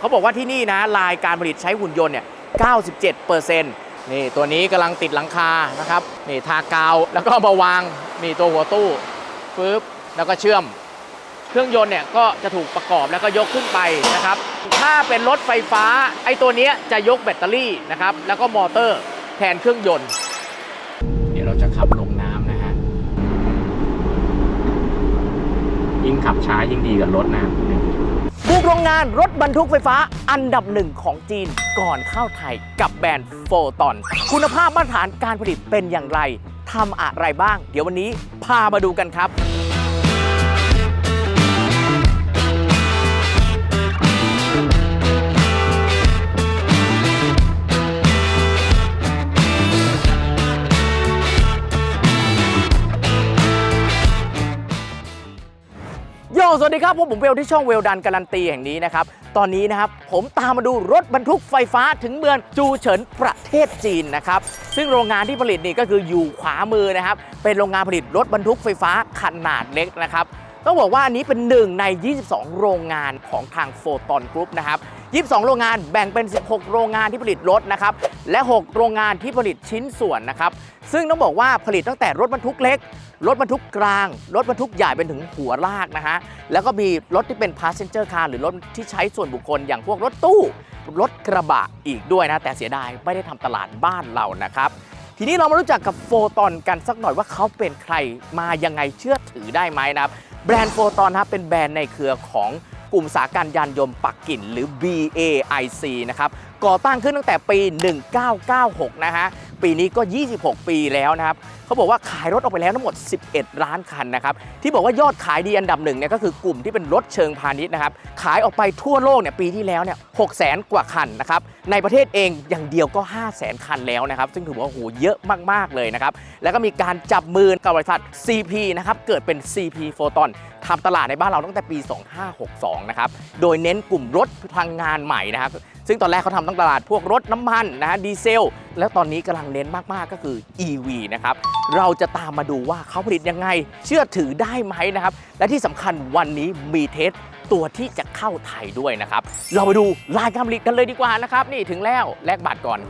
เขาบอกว่าที่นี่นะลายการผลิตใช้หุ่นยนต์เนี่ย 97%นี่ตัวนี้กำลังติดหลังคานะครับ นี่ทากาว แล้วก็มาวาง นี่ตัวหัวตู้ปึ๊บ แล้วก็เชื่อม เครื่องยนต์เนี่ยก็จะถูกประกอบแล้วก็ยกขึ้นไปนะครับ ถ้าเป็นรถไฟฟ้าไอ้ตัวนี้จะยกแบตเตอรี่นะครับ แล้วก็มอเตอร์แทนเครื่องยนต์ เดี๋ยวเราจะขับลงน้ำนะฮะ ยิ่งขับช้ายิ่งดีกับรถนะ ผู้โรงงานรถบรรทุกไฟฟ้าอันดับหนึ่งของจีนก่อนเข้าไทยกับแบรนด์โฟตอน คุณภาพมาตรฐานการผลิตเป็นอย่างไรทำอะไรบ้าง เดี๋ยววันนี้พามาดูกันครับ ดีครับผมผมเวลที่ช่องเวลดันการันตีแห่งนี้นะครับ ตอนนี้นะครับผมตามมาดูรถบรรทุกไฟฟ้าถึงเมืองจูเฉินประเทศจีนนะครับ ซึ่งโรงงานที่ผลิตนี่ก็คืออยู่ขวามือนะครับ เป็นโรงงานผลิตรถบรรทุกไฟฟ้าขนาดเล็กนะครับ ต้องบอกว่าอันนี้เป็นหนึ่งใน 22 โรงงานของทางโฟตอนกรุ๊ปนะครับ 22 โรงงานแบ่งเป็น 16 โรงงานที่ผลิตรถนะครับ และ 6 โรงงานที่ผลิตชิ้นส่วนนะครับ ซึ่งต้องบอกว่าผลิตตั้งแต่รถบรรทุกเล็ก รถบรรทุกกลาง รถบรรทุกใหญ่เป็นถึงหัวลากนะฮะ แล้วก็มีรถที่เป็น passenger car หรือรถที่ใช้ส่วนบุคคลอย่างพวกรถตู้ รถกระบะอีกด้วยนะ แต่เสียดายไม่ได้ทำตลาดบ้านเรานะครับ ทีนี้เรามารู้จักกับโฟตอนกันสักหน่อยว่าเขาเป็นใครมายังไงเชื่อถือได้ไหมนะครับ แบรนด์โฟตอนนะครับเป็นแบรนด์ในเครือของกลุ่มสาการยานยนต์ปักกิ่นหรือ BAIC นะครับ ก่อตั้งขึ้นตั้งแต่ปี 1996 นะฮะ ปีนี้ก็ 26 ปีแล้วนะครับ เขาบอกว่าขายรถออกไปแล้วทั้งหมด 11 ล้านคันนะครับที่บอกว่ายอดขายดีอันดับหนึ่งเนี่ยก็คือกลุ่มที่เป็นรถเชิงพาณิชย์นะครับขายออกไปทั่วโลกเนี่ยปีที่แล้วเนี่ย6แสนกว่าคันนะครับในประเทศเองอย่างเดียวก็ 5 0 0แสนคันแล้วนะครับซึ่งถือว่าโอ้โหเยอะมากๆเลยนะครับแล้วก็มีการจับมือกับบริษัท CP นะครับเกิดเป็น CP p h o t o n ทำตลาดในบ้านเราตั้งแต่ปี 2562 นะครับ โดยเน้นกลุ่มรถพลังงานใหม่นะครับ ซึ่งตอนแรกเขาทำตั้งตลาดพวกรถน้ำมันนะฮะดีเซล แล้วตอนนี้กำลังเน้นมาก ๆ ก็คือ EV นะครับ เราจะตามมาดูว่าเขาผลิตยังไง เชื่อถือได้ไหมนะครับ และที่สำคัญวันนี้มีเทสตัวที่จะเข้าไทยด้วยนะครับ เราไปดูรายการผลิตกันเลยดีกว่านะครับ นี่ถึงแล้วแลกบัตรก่อน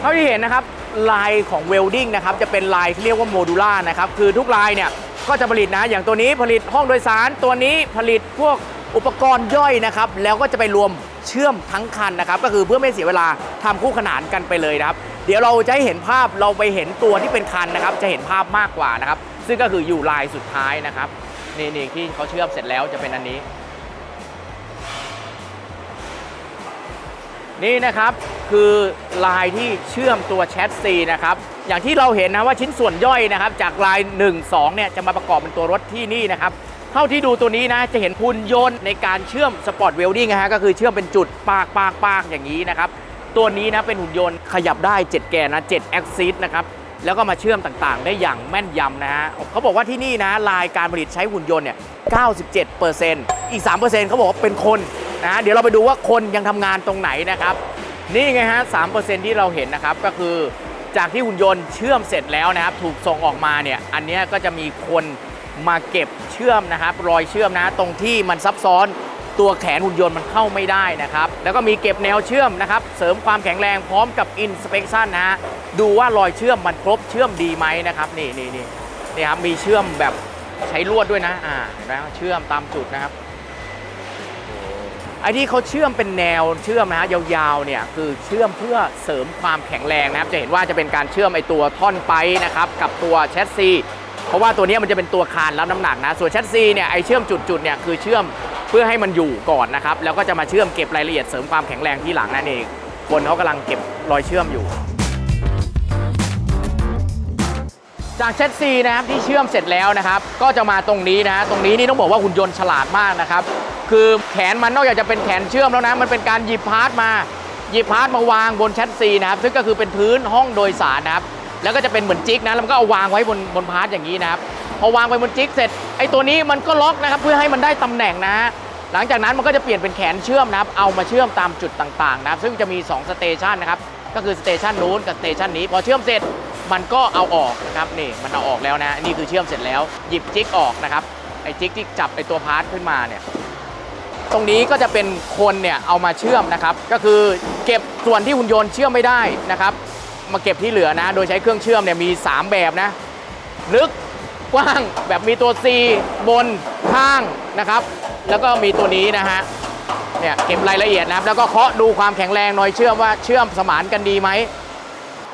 เท่าที่เห็นนะครับลายของเวลดิ้งนะครับจะเป็นลายที่เรียกว่าโมดูล่านะครับคือทุกลายเนี่ยก็จะผลิตนะอย่างตัวนี้ผลิตห้องโดยสารตัวนี้ผลิตพวก อุปกรณ์ย่อยนะครับ แล้วก็จะไปรวมเชื่อมทั้งคันนะครับ ก็คือเพื่อไม่เสียเวลาทำคู่ขนานกันไปเลยนะครับ เดี๋ยวเราจะให้เห็นภาพเราไปเห็นตัวที่เป็นคันนะครับ จะเห็นภาพมากกว่านะครับ ซึ่งก็คืออยู่ลายสุดท้ายนะครับนี่นี่ที่เขาเชื่อมเสร็จแล้วจะเป็นอันนี้ นี่นะครับคือลายที่เชื่อมตัวแชทซีนะครับอย่างที่เราเห็นนะว่าชิ้นส่วนย่อยนะครับ จากลาย 1 2เนี่ยจะมาประกอบเป็นตัวรถที่นี่นะครับ เท่าที่ดูตัวนี้นะจะเห็นหุ่นยนต์ในการเชื่อมสปอร์ตเวลดิ้งนะฮะก็คือเชื่อมเป็นจุดปากปากปากอย่างนี้นะครับ ตัวนี้นะเป็นหุ่นยนต์ขยับได้ 7 แกนนะ7 a x i s นะครับแล้วก็มาเชื่อมต่างๆ ได้อย่างแม่นยำนะฮะเขาบอกว่าที่นี่นะลายการผลิตใช้หุ่นยนต์เนี่ย 97%อีก 3%เขาบอกว่าเป็นคนนะฮะเดี๋ยวเราไปดูว่าคนยังทำงานตรงไหนนะครับ นี่ไงฮะ 3%ที่เราเห็นนะครับก็คือจากที่หุ่นยนต์เชื่อมเสร็จแล้วนะครับ ถูกส่งออกมาเนี่ย อันนี้ก็จะมีคน มาเก็บเชื่อมนะครับรอยเชื่อมนะ ตรงที่มันซับซ้อนตัวแขนหุ่นยนต์มันเข้าไม่ได้นะครับ แล้วก็มีเก็บแนวเชื่อมนะครับ เสริมความแข็งแรงพร้อมกับ inspection นะฮะดูว่ารอยเชื่อมมันครบเชื่อมดีไหมนะครับนี่นี่นี่นี่ครับมีเชื่อมแบบใช้ลวดด้วยนะอ่าเห็นไหมเชื่อมตามจุดนะครับไอ้ที่เขาเชื่อมเป็นแนวเชื่อมนะฮะยาวๆเนี่ยคือเชื่อมเพื่อเสริมความแข็งแรงนะครับ จะเห็นว่าจะเป็นการเชื่อมไอ้ตัวท่อนไปนะครับกับตัวแชสซี เพราะว่าตัวนี้มันจะเป็นตัวคานรับน้ำหนักนะ ส่วนแชสซีเนี่ยไอเชื่อมจุดๆเนี่ยคือเชื่อมเพื่อให้มันอยู่ก่อนนะครับ แล้วก็จะมาเชื่อมเก็บรายละเอียดเสริมความแข็งแรงที่หลังนั่นเองคนเขากำลังเก็บรอยเชื่อมอยู่ จากแชสซีนะครับที่เชื่อมเสร็จแล้วนะครับ ก็จะมาตรงนี้นะ ตรงนี้นี่ต้องบอกว่าหุ่นยนต์ฉลาดมากนะครับ คือแขนมันนอกจากจะเป็นแขนเชื่อมแล้วนะ มันเป็นการหยิบพาร์ทมาหยิบพาร์ทมาวางบนแชสซีนะครับ ซึ่งก็คือเป็นพื้นห้องโดยสารนะครับ แล้วก็จะเป็นเหมือนจิ๊กนะแล้วมันก็เอาวางไว้บนบนพาร์ทอย่างนี้นะครับพอวางไปบนจิ๊กเสร็จไอ้ตัวนี้มันก็ล็อกนะครับเพื่อให้มันได้ตำแหน่งนะฮะหลังจากนั้นมันก็จะเปลี่ยนเป็นแขนเชื่อมนะครับ เอามาเชื่อมตามจุดต่างๆนะครับซึ่งจะมี2สเตชันนะครับก็คือสเตชันนู้นกับสเตชันนี้ พอเชื่อมเสร็จมันก็เอาออกนะครับนี่มันเอาออกแล้วนะนี่คือเชื่อมเสร็จแล้วหยิบจิ๊กออกนะครับไอ้จิ๊กที่จับไอ้ตัวพาร์ทขึ้นมาเนี่ยตรงนี้ก็จะเป็นคนเนี่ยเอามาเชื่อมนะครับ ก็คือเก็บส่วนที่หุ่นยนต์เชื่อมไม่ได้นะครับ มาเก็บที่เหลือนะ โดยใช้เครื่องเชื่อมเนี่ยมี 3 แบบนะ ลึกกว้างแบบมีตัว C บนข้างนะครับ แล้วก็มีตัวนี้นะฮะเนี่ยเก็บรายละเอียดนะครับ แล้วก็เคาะดูความแข็งแรงหน่อยเชื่อมว่าเชื่อมสมานกันดีไหม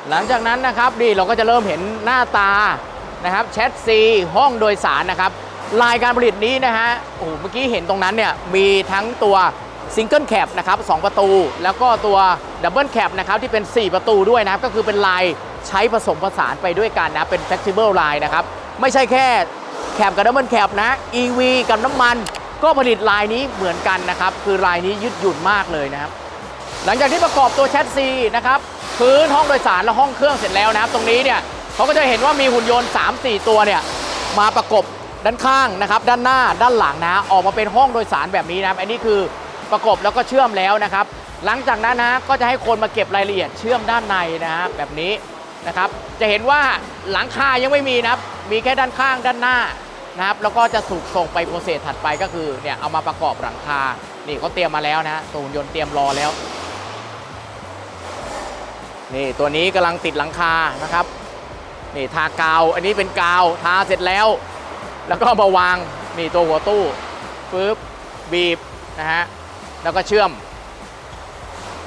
หลังจากนั้นนะครับนี่เราก็จะเริ่มเห็นหน้าตานะครับแชทซีห้องโดยสารนะครับลายการผลิตนี้นะฮะโอ้โหเมื่อกี้เห็นตรงนั้นเนี่ยมีทั้งตัว ซิงเกิลแคปนะครับสองประตู แล้วก็ตัวดับเบิลแคปนะครับที่เป็น 4 ประตูด้วยนะครับ ก็คือเป็นลายใช้ผสมผสานไปด้วยกันนะ เป็น flexible line นะครับ ไม่ใช่แค่แคปกับดับเบิลแคปนะ EV กับน้ำมัน ก็ผลิตลายนี้เหมือนกันนะครับ คือลายนี้ยืดหยุ่นมากเลยนะครับ หลังจากที่ประกอบตัวแชทซีนะครับพื้นห้องโดยสารและห้องเครื่องเสร็จแล้วนะครับ ตรงนี้เนี่ยเขาก็จะเห็นว่ามีหุ่นยนต์ 3-4 ตัวเนี่ยมาประกบด้านข้างนะครับ ด้านหน้าด้านหลังนะ ออกมาเป็นห้องโดยสารแบบนี้นะครับ อันนี้คือ ประกบแล้วก็เชื่อมแล้วนะครับ หลังจากนั้นนะก็จะให้คนมาเก็บรายละเอียดเชื่อมด้านในนะฮะแบบนี้นะครับ จะเห็นว่าหลังคายังไม่มีนะครับ มีแค่ด้านข้างด้านหน้านะครับ แล้วก็จะถูกส่งไปโปรเซสถัดไปก็คือเนี่ยเอามาประกอบหลังคา นี่เขาเตรียมมาแล้วนะตัวหุ่นยนต์เตรียมรอแล้ว นี่ตัวนี้กำลังติดหลังคานะครับนี่ทากาว อันนี้เป็นกาวทาเสร็จแล้ว แล้วก็มาวางนี่ตัวหัวตู้ปึ๊บบีบนะฮะ แล้วก็เชื่อม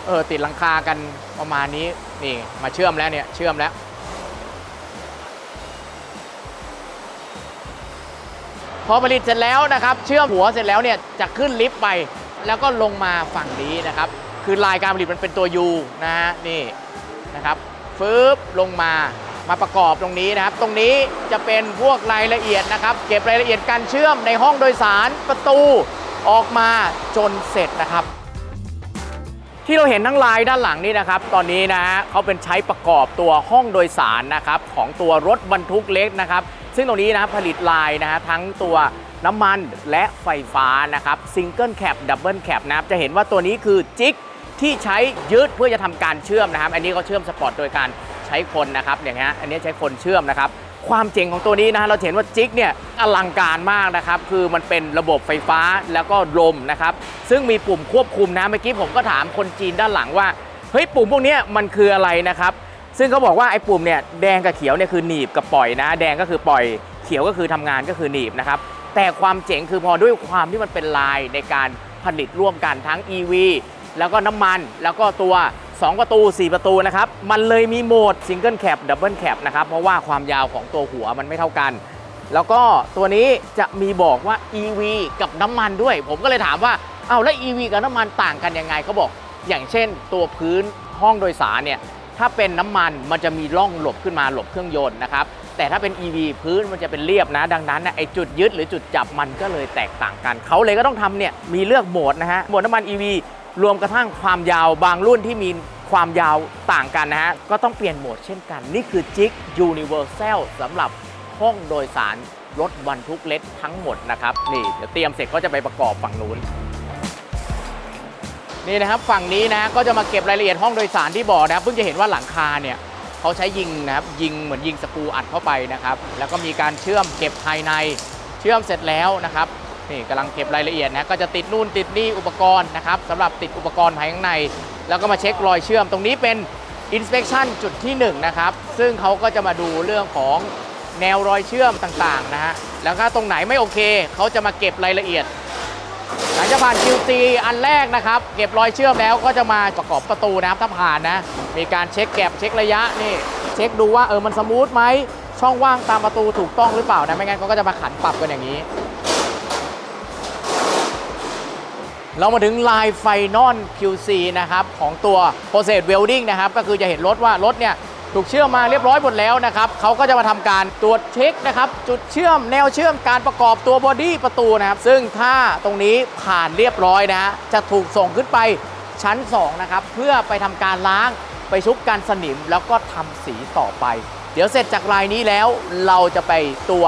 เออติดหลังคากันประมาณนี้นี่มาเชื่อมแล้วเนี่ยเชื่อมแล้ว พอผลิตเสร็จแล้วนะครับ เชื่อมหัวเสร็จแล้วเนี่ยจะขึ้นลิฟต์ไป แล้วก็ลงมาฝั่งนี้นะครับ คือลายการผลิตมันเป็นตัว U นะฮะนี่นะครับฟืบลงมามาประกอบตรงนี้นะครับ ตรงนี้จะเป็นพวกรายละเอียดนะครับ เก็บรายละเอียดการเชื่อมในห้องโดยสารประตู ออกมาจนเสร็จนะครับ ที่เราเห็นทั้งลายด้านหลังนี่นะครับ ตอนนี้นะฮะเขาเป็นใช้ประกอบตัวห้องโดยสารนะครับของตัวรถบรรทุกเล็กนะครับ ซึ่งตรงนี้นะผลิตลายนะฮะทั้งตัวน้ำมันและไฟฟ้านะครับซิงเกิลแคปดับเบิลแคปนะครับจะเห็นว่าตัวนี้คือจิกที่ใช้ยืดเพื่อจะทำการเชื่อมนะครับ อันนี้เขาเชื่อมสปอร์ตโดยการใช้คนนะครับอย่างเงี้ยอันนี้ใช้คนเชื่อมนะครับ ความเจ๋งของตัวนี้นะฮะเราเห็นว่าจิกเนี่ยอลังการมากนะครับ คือมันเป็นระบบไฟฟ้าแล้วก็ลมนะครับ ซึ่งมีปุ่มควบคุมนะ เมื่อกี้ผมก็ถามคนจีนด้านหลังว่า เฮ้ยปุ่มพวกนี้มันคืออะไรนะครับ ซึ่งเขาบอกว่าไอ้ปุ่มเนี่ยแดงกับเขียวเนี่ยคือหนีบกับปล่อยนะ แดงก็คือปล่อย เขียวก็คือทำงานก็คือหนีบนะครับ แต่ความเจ๋งคือพอด้วยความที่มันเป็นลายในการผลิตร่วมกันทั้ง EV แล้วก็น้ำมันแล้วก็ตัว 2 ประตู 4 ประตูนะครับ มันเลยมีโหมด Single Cap Double Cap นะครับ เพราะว่าความยาวของตัวหัวมันไม่เท่ากัน แล้วก็ตัวนี้จะมีบอกว่า EV กับน้ำมันด้วย ผมก็เลยถามว่า เอาแล้ว EV กับน้ำมันต่างกันยังไงเขาบอก อย่างเช่น ตัวพื้นห้องโดยสารเนี่ย ถ้าเป็นน้ำมันมันจะมีร่องหลบขึ้นมาหลบเครื่องยนต์นะครับ แต่ถ้าเป็น EV พื้นมันจะเป็นเรียบนะ ดังนั้นนะไอจุดยึดหรือจุดจับมันก็เลยแตกต่างกัน เขาเลยก็ต้องทำเนี่ยมีเลือกโหมดนะฮะ โหมดน้ำมัน EV รวมกระทั่งความยาวบางรุ่นที่มีความยาวต่างกันนะฮะ ก็ต้องเปลี่ยนโหมดเช่นกัน นี่คือจิก Universal สำหรับห้องโดยสารรถบรรทุกเล็กทั้งหมดนะครับ นี่เดี๋ยวเตรียมเสร็จก็จะไปประกอบฝั่งนู้น นี่นะครับฝั่งนี้นะก็จะมาเก็บรายละเอียดห้องโดยสารที่บอกนะครับเพิ่งจะเห็นว่าหลังคาเนี่ยเขาใช้ยิงนะครับยิงเหมือนยิงสกูอัดเข้าไปนะครับ แล้วก็มีการเชื่อมเก็บภายในเชื่อมเสร็จแล้วนะครับ นี่กำลังเก็บรายละเอียดนะก็จะติดนู่นติดนี่อุปกรณ์นะครับสำหรับติดอุปกรณ์ภายข้างใน แล้วก็มาเช็ครอยเชื่อมตรงนี้เป็น inspection จุดที่1นงนะครับซึ่งเขาก็จะมาดูเรื่องของแนวรอยเชื่อมต่างๆนะฮะแล้วก็ตรงไหนไม่โอเคเขาจะมาเก็บรายละเอียด หลังจากผ่าน QC อันแรกนะครับ เก็บรอยเชื่อมแล้วก็จะมาประกอบประตูนะครับถ้าผ่านนะมีการเช็คแก็บเช็คระยะนี่เช็คดูว่าเออมันสมูทไหมช่องว่างตามประตูถูกต้องหรือเปล่านะไม่งั้นเขาก็จะมาขันปรับกันอย่างนี้ เรามาถึงลายไฟนอล QC นะครับของตัว Process Welding นะครับก็คือจะเห็นรถว่ารถเนี่ยถูกเชื่อมมาเรียบร้อยหมดแล้วนะครับเขาก็จะมาทำการตรวจเช็คนะครับจุดเชื่อมแนวเชื่อมการประกอบตัวบอดี้ประตูนะครับซึ่งถ้าตรงนี้ผ่านเรียบร้อยนะฮะจะถูกส่งขึ้นไปชั้น2นะครับเพื่อไปทำการล้างไปชุบกันสนิมแล้วก็ทำสีต่อไป เดี๋ยวเสร็จจากลายนี้แล้วเราจะไปตัว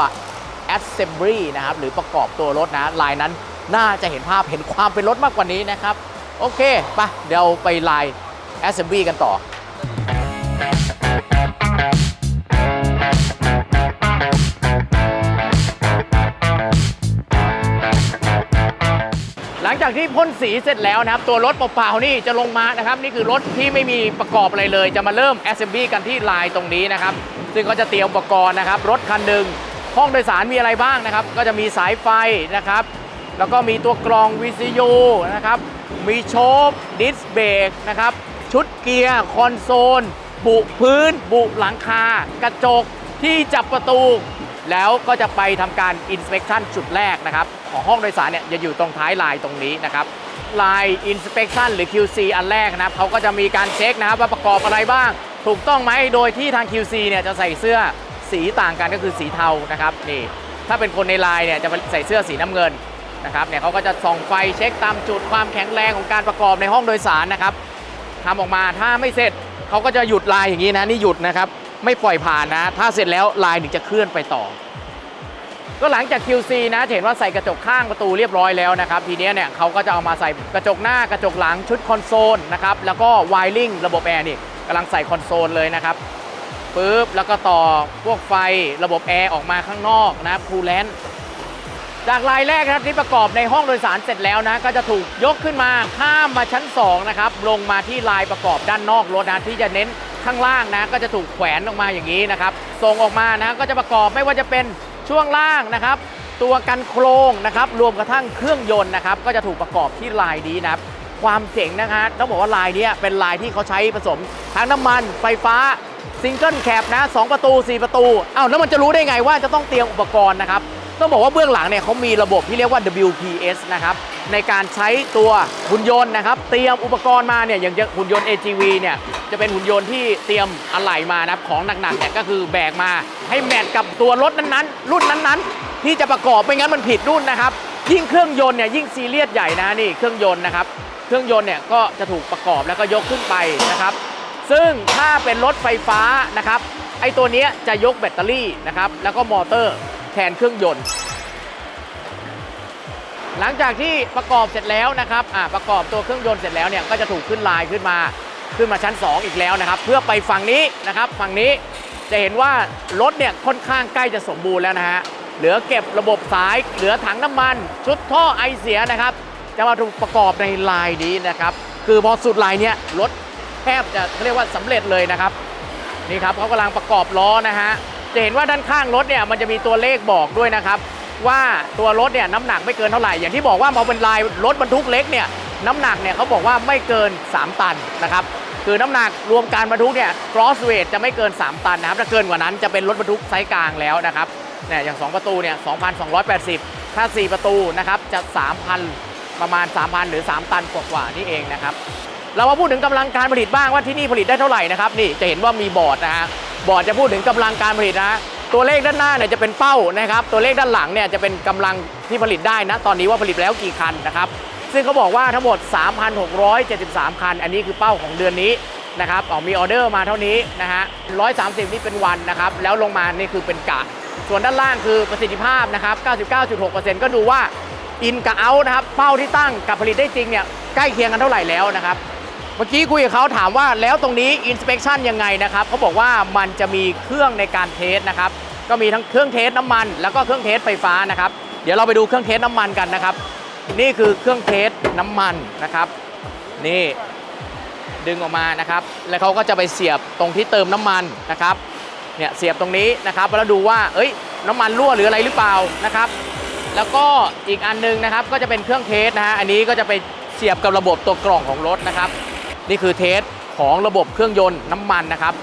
assembly นะครับหรือประกอบตัวรถนะลายนั้น น่าจะเห็นภาพเห็นความเป็นรถมากกว่านี้นะครับ โอเคปะเดี๋ยวไปไลน์ Assembly กันต่อหลังจากที่พ่นสีเสร็จแล้วนะครับ ตัวรถเปล่าๆนี่จะลงมานะครับ นี่คือรถที่ไม่มีประกอบอะไรเลย จะมาเริ่ม Assembly กันที่ลายตรงนี้นะครับ ซึ่งก็จะเตรียมอุปกรณ์นะครับ รถคันหนึ่งห้องโดยสารมีอะไรบ้างนะครับ ก็จะมีสายไฟนะครับ แล้วก็มีตัวกรองวิทยุนะครับ มีโชคดิสเบรกนะครับ ชุดเกียร์ คอนโซล บุพื้น บุหลังคา กระจกที่จับประตู แล้วก็จะไปทำการ inspection จุดแรกนะครับ ของห้องโดยสารเนี่ยจะอยู่ตรงท้ายลายตรงนี้นะครับลาย inspection หรือ QC อันแรกนะครับเขาก็จะมีการเช็คนะครับว่าประกอบอะไรบ้าง ถูกต้องไหมโดยที่ทาง QC เนี่ยจะใส่เสื้อสีต่างกันก็คือสีเทานะครับนี่ถ้าเป็นคนในลายเนี่ยจะใส่เสื้อสีน้ำเงิน นะครับเนี่ยเขาก็จะส่องไฟเช็คตามจุดความแข็งแรงของการประกอบในห้องโดยสารนะครับทำออกมาถ้าไม่เสร็จเขาก็จะหยุดลายอย่างนี้นะนี่หยุดนะครับไม่ปล่อยผ่านนะ ถ้าเสร็จแล้วลายถึงจะเคลื่อนไปต่อ ก็หลังจาก QC นะเห็นว่าใส่กระจกข้างประตูเรียบร้อยแล้วนะครับ ทีนี้เนี่ยเขาก็จะเอามาใส่กระจกหน้ากระจกหลังชุดคอนโซลนะครับแล้วก็ไวริงระบบแอร์นี่กำลังใส่คอนโซลเลยนะครับปุ๊บแล้วก็ต่อพวกไฟระบบแอร์ออกมาข้างนอกนะครับคูลเลน จากลายแรกนะครับที่ประกอบในห้องโดยสารเสร็จแล้วนะ ก็จะถูกยกขึ้นมาข้ามมาชั้น2นะครับลงมาที่ลายประกอบด้านนอกรถนะที่จะเน้นข้างล่างนะก็จะถูกแขวนออกมาอย่างนี้นะครับส่งออกมานะก็จะประกอบไม่ว่าจะเป็นช่วงล่างนะครับ ตัวกันโครงนะครับรวมกระทั่งเครื่องยนต์นะครับก็จะถูกประกอบที่ลายนี้นะครับความเจ๋งนะคะต้องบอกว่าลายนี้เป็นลายที่เขาใช้ผสมทั้งน้ำมันไฟฟ้าซิงเกิลแคปนะสองประตู 4 ประตู เอ้าแล้วมันจะรู้ได้ไงว่าจะต้องเตรียมอุปกรณ์นะครับ ต้องบอกว่าเบื้องหลังเนี่ยเขามีระบบที่เรียกว่า WPS นะครับในการใช้ตัวหุ่นยนต์นะครับ เตรียมอุปกรณ์มาเนี่ยอย่างหุ่นยนต์ AGV เนี่ยจะเป็นหุ่นยนต์ที่เตรียมอะไหล่มานะครับของหนักๆเนี่ยก็คือแบกมาให้แมทกับตัวรถนั้นๆ รุ่นนั้นๆ ที่จะประกอบไม่งั้นมันผิดรุ่นนะครับยิ่งเครื่องยนต์เนี่ยยิ่งซีเรียสใหญ่นะนี่เครื่องยนต์นะครับเครื่องยนต์เนี่ยก็จะถูกประกอบแล้วก็ยกขึ้นไปนะครับ ซึ่งถ้าเป็นรถไฟฟ้านะครับไอตัวเนี้ยจะยกแบตเตอรี่นะครับแล้วก็มอเตอร์ แทนเครื่องยนต์ หลังจากที่ประกอบเสร็จแล้วนะครับอ่าประกอบตัวเครื่องยนต์เสร็จแล้วเนี่ยก็จะถูกขึ้นลายขึ้นมาขึ้นมาชั้น 2 อีกแล้วนะครับ เพื่อไปฝั่งนี้นะครับฝั่งนี้จะเห็นว่ารถเนี่ยค่อนข้างใกล้จะสมบูรณ์แล้วนะฮะเหลือเก็บระบบสายเหลือถังน้ำมัน ชุดท่อไอเสียนะครับ จะมาถูกประกอบในลายนี้นะครับคือพอสุดลายเนี้ยรถแทบจะเรียกว่าสำเร็จเลยนะครับนี่ครับเขากำลังประกอบล้อนะฮะ จะเห็นว่าด้านข้างรถเนี่ยมันจะมีตัวเลขบอกด้วยนะครับ ว่าตัวรถเนี่ยน้ำหนักไม่เกินเท่าไหร่อย่างที่บอกว่าพอเป็นลายรถบรรทุกเล็กเนี่ยน้ำหนักเนี่ยเขาบอกว่าไม่เกิน 3 ตันนะครับคือน้ำหนักรวมการบรรทุกเนี่ย cross weight จะไม่เกิน 3 ตันนะครับถ้าเกินกว่านั้นจะเป็นรถบรรทุกไซส์กลางแล้วนะครับเนี่ยอย่าง 2 ประตูเนี่ย 2,280 ถ้า 4 ประตูนะครับจะ 3,000 ประมาณ 3,000 หรือ 3 ตันกว่าๆนี่เองนะครับ เรามาพูดถึงกำลังการผลิตบ้างว่าที่นี่ผลิตได้เท่าไหร่นะครับนี่จะเห็นว่ามีบอร์ดนะฮะ บอร์ดจะพูดถึงกำลังการผลิตนะ ตัวเลขด้านหน้าเนี่ยจะเป็นเป้านะครับ ตัวเลขด้านหลังเนี่ยจะเป็นกำลังที่ผลิตได้นะ ตอนนี้ว่าผลิตแล้วกี่คันนะครับ ซึ่งเขาบอกว่าทั้งหมด 3,673 คัน อันนี้คือเป้าของเดือนนี้นะครับออกมีออเดอร์มาเท่านี้นะฮะ130 นี่เป็นวันนะครับ แล้วลงมานี่คือเป็นกะ ส่วนด้านล่างคือประสิทธิภาพนะครับ 99.6%ก็ดูว่าอินกับเอานะครับ เป้าที่ตั้งกับผลิตได้จริงเนี่ยใกล้เคียงกันเท่าไหร่แล้วนะครับ มื่อกี้คุยกับเขาถามว่าแล้วตรงนี้ inspection ยังไงนะครับเขาบอกว่ามันจะมีเครื่องในการเทสนะครับ ก็มีทั้งเครื่องเทสน้ำมัน แล้วก็เครื่องเทสไฟฟ้านะครับ เดี๋ยวเราไปดูเครื่องเทสน้ำมันกันนะครับ นี่คือเครื่องเทสน้ำมันนะครับ นี่ดึงออกมานะครับ แล้วเขาก็จะไปเสียบตรงที่เติมน้ำมันนะครับ เนี่ยเสียบตรงนี้นะครับ แล้วดูว่า เอ้ย น้ำมันรั่วหรืออะไรหรือเปล่านะครับ แล้วก็อีกอันนึงนะครับ ก็จะเป็นเครื่องเทสนะฮะ อันนี้ก็จะไปเสียบกับระบบตัวกล่องของรถนะครับ นี่คือเทสของระบบเครื่องยนต์น้ำมันนะครับ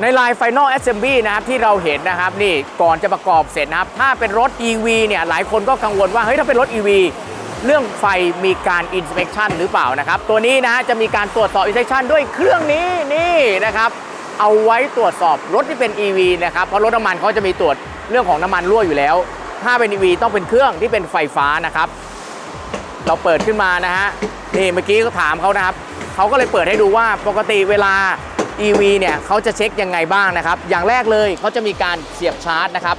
ในลาย Final Assembly นะครับที่เราเห็นนะครับนี่ก่อนจะประกอบเสร็จนะครับ ถ้าเป็นรถ EV เนี่ยหลายคนก็กังวลว่าเฮ้ยถ้าเป็นรถ EV เรื่องไฟมีการ inspection หรือเปล่านะครับ ตัวนี้นะฮะจะมีการตรวจสอบ inspection ด้วยเครื่องนี้นี่นะครับเอาไว้ตรวจสอบรถที่เป็น EV นะครับเพราะรถน้ำมันเขาจะมีตรวจเรื่องของน้ำมันรั่วอยู่แล้ว ถ้าเป็น EV ต้องเป็นเครื่องที่เป็นไฟฟ้านะครับ เราเปิดขึ้นมานะฮะนี่เมื่อกี้ก็ถามเขานะครับ เขาก็เลยเปิดให้ดูว่าปกติเวลา EV เนี่ยเขาจะเช็คยังไงบ้างนะครับ อย่างแรกเลยเขาจะมีการเสียบชาร์จนะครับ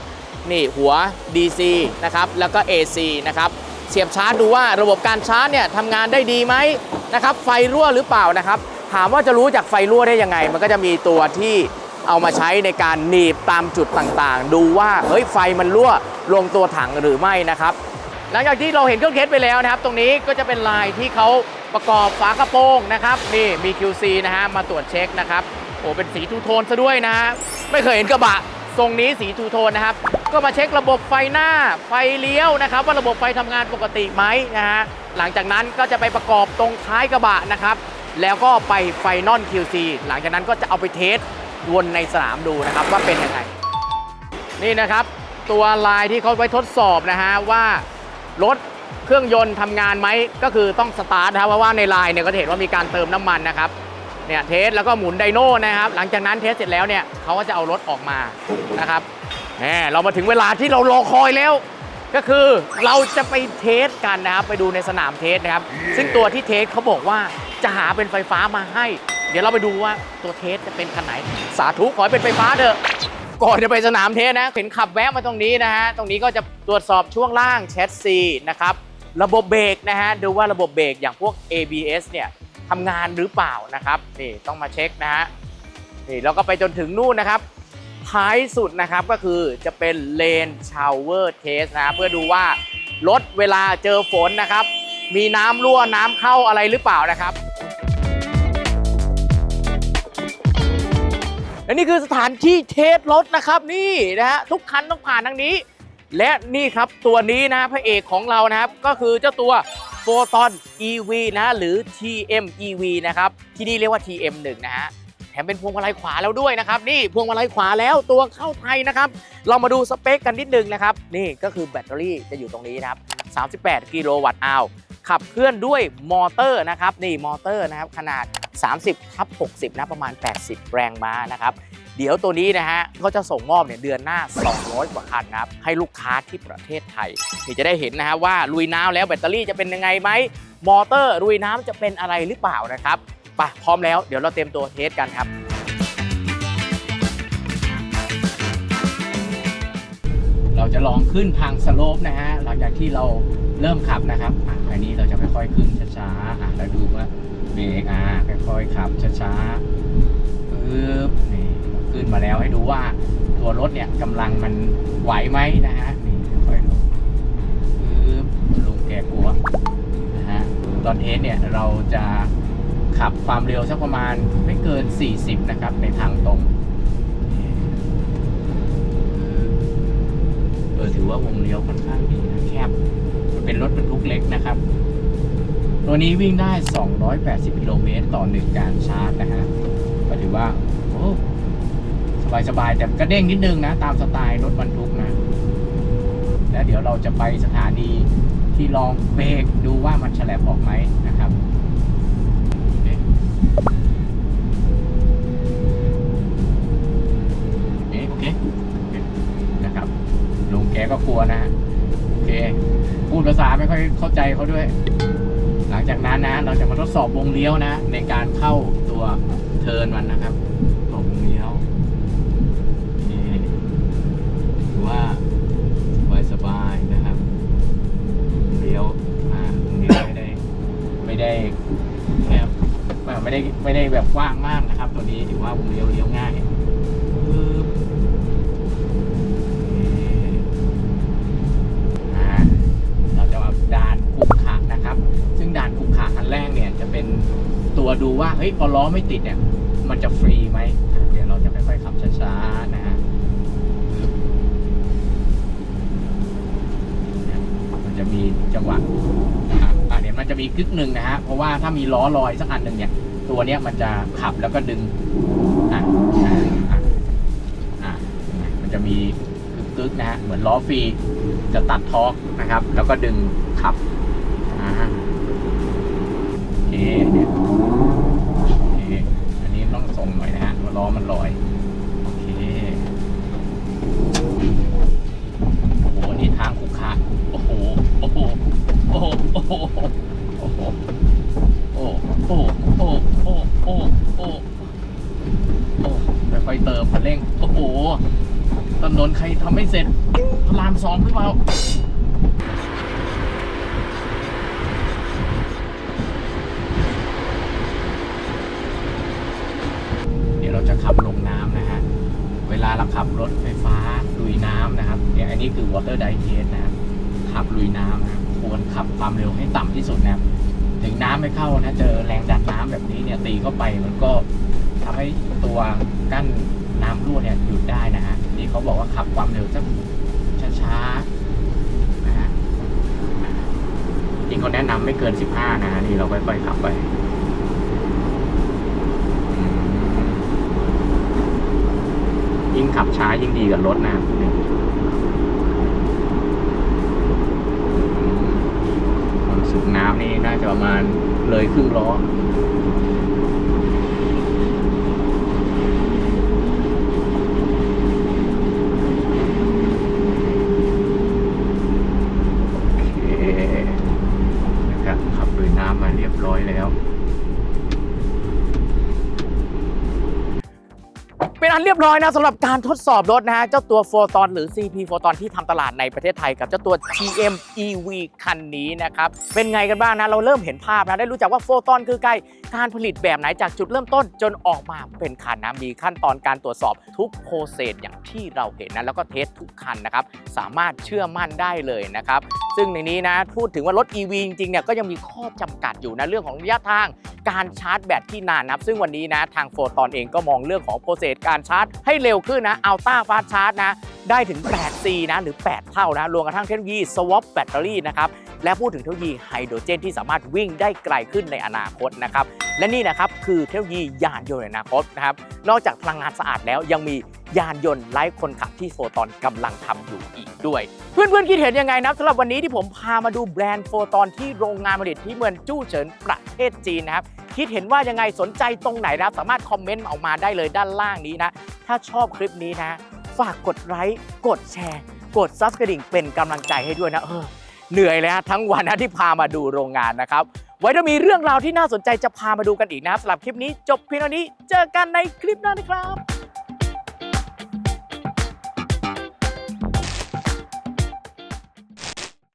นี่หัว DC นะครับ แล้วก็ AC นะครับ เสียบชาร์จดูว่าระบบการชาร์จเนี่ยทำงานได้ดีไหมนะครับ ไฟรั่วหรือเปล่านะครับ ถามว่าจะรู้จากไฟรั่วได้ยังไง มันก็จะมีตัวที่เอามาใช้ในการหนีบตามจุดต่างๆ ดูว่าเฮ้ยไฟมันรั่วลงตัวถังหรือไม่นะครับ หลังจากที่เราเห็นเครื่องเทสไปแล้วนะครับ ตรงนี้ก็จะเป็นลายที่เขาประกอบฝากระโปรงนะครับนี่มี QC นะฮะมาตรวจเช็คนะครับโอ้เป็นสีทูโทนซะด้วยนะฮะไม่เคยเห็นกระบะทรงนี้สีทูโทนนะครับ ก็มาเช็คระบบไฟหน้าไฟเลี้ยวนะครับ ว่าระบบไฟทำงานปกติไหมนะฮะหลังจากนั้นก็จะไปประกอบตรงท้ายกระบะนะครับ แล้วก็ไปไฟนอล QC หลังจากนั้นก็จะเอาไปเทสวนในสนามดูนะครับว่าเป็นยังไงนี่นะครับ ตัวลายที่เขาไว้ทดสอบนะฮะว่า รถเครื่องยนต์ทำงานไหมก็คือต้องสตาร์ทนะครับเพราะว่าในไลายเนี่ยก็จะเห็นว่ามีการเติมน้ำมันนะครับเนี่ยเทสแล้วก็หมุนไดโน่นะครับ หลังจากนั้นเทสเสร็จแล้วเนี่ยเขาก็จะเอารถออกมานะครับแหมเรามาถึงเวลาที่เรารอคอยแล้ว ก็คือเราจะไปเทสกันนะครับ ไปดูในสนามเทสนะครับ ซึ่งตัวที่เทสเขาบอกว่าจะหาเป็นไฟฟ้ามาให้ เดี๋ยวเราไปดูว่าตัวเทสจะเป็นคันไหนสาธุขอให้เป็นไฟฟ้าเถอะ ก่อนจะไปสนามเทสนะเห็นขับแวะมาตรงนี้นะฮะตรงนี้ก็จะตรวจสอบช่วงล่างแชสซีนะครับระบบเบรกนะฮะดูว่าระบบเบรกอย่างพวก ABS เนี่ยทำงานหรือเปล่านะครับนี่ต้องมาเช็คนะฮะนี่แล้วก็ไปจนถึงนู่นนะครับ ท้ายสุดนะครับก็คือจะเป็นเลนชาวเวอร์เทสนะเพื่อดูว่ารถเวลาเจอฝนนะครับ มีน้ำรั่วน้ำเข้าอะไรหรือเปล่านะครับ และนี่คือสถานที่เทสรถนะครับนี่นะฮะทุกคันต้องผ่านทางนี้ และนี่ครับตัวนี้นะพระเอกของเรานะครับก็คือเจ้าตัว Photon EV นะหรือ TM EV นะครับที่นี่เรียกว่า TM1 นะฮะแถมเป็นพวงมาลัยขวาแล้วด้วยนะครับ นี่พวงมาลัยขวาแล้วตัวเข้าไทยนะครับ เรามาดูสเปคกันนิดนึงนะครับ นี่ก็คือแบตเตอรี่จะอยู่ตรงนี้นะครับ 38 กิโลวัตต์อาว ขับเคลื่อนด้วยมอเตอร์นะครับนี่มอเตอร์นะครับขนาด 30ทับ60 นะ ประมาณ 80 แรงม้านะครับเดี๋ยวตัวนี้นะฮะเขาจะส่งมอบเนี่ยเดือนหน้า 200 กว่าคันนะครับให้ลูกค้าที่ประเทศไทยนี่จะได้เห็นนะฮะว่าลุยน้ำแล้วแบตเตอรี่จะเป็นยังไงไหมมอเตอร์ลุยน้ำจะเป็นอะไรหรือเปล่านะครับไปพร้อมแล้วเดี๋ยวเราเตรียมตัวเทสกันครับ เราจะลองขึ้นทางสโลปนะฮะหลังจากที่เราเริ่มขับนะครับอะอันนี้เราจะค่อยๆขึ้นช้าๆอะแล้วดูว่าเบรกอะค่อยๆขับช้าๆปึ๊บนี่ขึ้นมาแล้วให้ดูว่าตัวรถเนี่ยกำลังมันไหวไหมนะฮะนี่ค่อยๆลงปึ๊บลงแกกลัวนะฮะตอนเทสเนี่ยเราจะขับความเร็วสักประมาณไม่เกิน 40 นะครับในทางตรง ออถือว่าวงเลี้ยวค่อนข้างดีนะแคบมันเป็นรถบรรทุกเล็กนะครับ ตัวนี้วิ่งได้ 280 กิโลเมตรต่อหนึ่งการชาร์จนะฮะก็ถือว่าโอ้สบายๆแต่กระเด้งนิดนึงนะ ตามสไตล์รถบรรทุกนะ แล้วเดี๋ยวเราจะไปสถานีที่ลองเบรกดูว่ามันแฉลบออกไหมนะ เข้าใจเขาด้วย หลังจากนั้นนะ เราจะมาทดสอบวงเลี้ยวนะ ในการเข้าตัวเทิร์นมันนะครับตัววงเลี้ยวถือว่าสบายสบายๆนะครับวงเลี้ยวอ่าวงเลี้ยวไม่ได้ ไม่ได้แคบไม่ได้ไม่ได้แบบกว้างมากนะครับ ตัวนี้ถือว่าวงเลี้ยวเลี้ยวง่าย ดูว่าเฮ้ยพอล้อไม่ติดเนี่ย มันจะฟรีไหม เดี๋ยวเราจะค่อยๆขับช้าๆนะฮะมันจะมีจังหวะอะอะเดี๋ยวมันจะมีกึกหนึ่งนะฮะ เพราะว่าถ้ามีล้อลอยสักอันหนึ่งเนี่ย ตัวเนี้ยมันจะขับแล้วก็ดึงอะอะอะอะมันจะมีกึกๆนะฮะเหมือนล้อฟรีจะตัดทอร์กนะครับ แล้วก็ดึงขับอ่าโอเคเนี่ย ล้อมันลอย ไม่เข้านะเจอแรงดันน้ำแบบนี้เนี่ยตีเข้าไปมันก็ทำให้ตัวกั้นน้ำรั่วเนี่ยหยุดได้นะฮะนี่เขาบอกว่าขับความเร็วสักช้าๆนะฮะจริงเขาแนะนำไม่เกิน 15 นะฮะนี่เราค่อยๆขับไปยิ่งขับช้ายิ่งดีกับรถนะ นี่น่าจะประมาณเลยครึ่งล้อโอเคนะครับขับลุยน้ำมาเรียบร้อยแล้ว เป็นอันเรียบร้อยนะสำหรับการทดสอบรถนะฮะ เจ้าตัวโฟตอนหรือ CP โฟตอนที่ทำตลาดในประเทศไทยกับเจ้าตัว GM EV คันนี้นะครับ เป็นไงกันบ้างนะ เราเริ่มเห็นภาพนะได้รู้จักว่าโฟตอนคือไกล การผลิตแบบไหนจากจุดเริ่มต้นจนออกมาเป็นคันนะมีขั้นตอนการตรวจสอบทุกโปรเซสอย่างที่เราเห็นนะแล้วก็เทสทุกคันนะครับสามารถเชื่อมั่นได้เลยนะครับซึ่งในนี้นะพูดถึงว่ารถ EV จริงๆเนี่ยก็ยังมีข้อจำกัดอยู่นะเรื่องของระยะทางการชาร์จแบตที่นานนะครับซึ่งวันนี้นะทางโฟตอนเองก็มองเรื่องของโปรเซสการชาร์จให้เร็วขึ้นนะอัลต้าฟาชาร์จนะได้ถึง 8C นะหรือ 8 เท่านะรวมกระทั่งเทคโนโลยี swap แบตเตอรี่นะครับและพูดถึงเทคโนโลยีไฮโดรเจนที่สามารถวิ่งได้ไกลขึ้นในอนาคตนะครับและนี่นะครับคือเทคโนโลยียานยนต์ในอนาคตนะครับ นอกจากพลังงานสะอาดแล้วยังมียานยนต์ไร้คนขับที่โฟตอนกำลังทำอยู่อีกด้วย เพื่อนๆคิดเห็นยังไงนะสำหรับวันนี้ที่ผมพามาดูแบรนด์โฟตอนที่โรงงานผลิตที่เมืองจู้เฉินประเทศจีนนะครับคิดเห็นว่ายังไงสนใจตรงไหนนะสามารถคอมเมนต์ออกมาได้เลยด้านล่างนี้นะ ถ้าชอบคลิปนี้นะ ฝากกดไลค์กดแชร์ กดซับกระดิ่งเป็นกำลังใจให้ด้วยนะเออเหนื่อยเลยฮะทั้งวันนะที่พามาดูโรงงานนะครับ ไว้ถ้ามีเรื่องราวที่น่าสนใจจะพามาดูกันอีกนะครับสำหรับคลิปนี้จบเพียงเท่านี้เจอกันในคลิปหน้านะครับ